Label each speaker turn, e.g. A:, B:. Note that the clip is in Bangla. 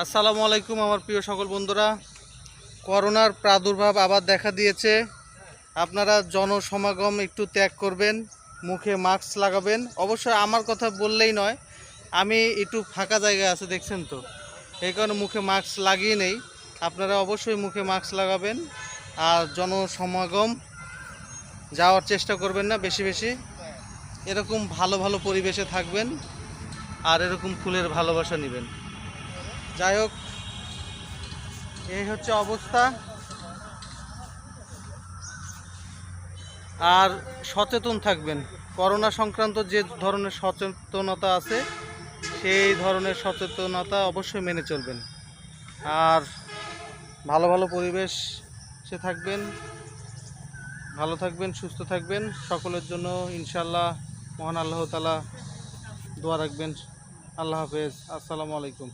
A: আসসালামু আলাইকুম আমার প্রিয় সকল বন্ধুরা। করোনার প্রাদুর্ভাব আবার দেখা দিয়েছে। আপনারা জনসমাগম একটু ত্যাগ করবেন, মুখে মাস্ক লাগাবেন। অবশ্যই আমার কথা বললেই নয়, আমি একটু ফাঁকা জায়গায় আছে, দেখছেন তো? এই কারণে মুখে মাস্ক লাগিয়ে নেই। আপনারা অবশ্যই মুখে মাস্ক লাগাবেন আর জনসমাগম যাওয়ার চেষ্টা করবেন না, বেশি বেশি। এরকম ভালো ভালো পরিবেশে থাকবেন আর এরকম ফুলের ভালোবাসা নেবেন। যাই হোক, এই হচ্ছে অবস্থা। আর সচেতন থাকবেন। করোনা সংক্রান্ত যে ধরনের সচেতনতা আছে, সেই ধরনের সচেতনতা অবশ্যই মেনে চলবেন। আর ভালো ভালো পরিবেশ সে থাকবেন, ভালো থাকবেন, সুস্থ থাকবেন। সকলের জন্য ইনশাল্লাহ মহান আল্লাহ তালা দোয়া রাখবেন। আল্লাহ হাফেজ। আসসালামু আলাইকুম।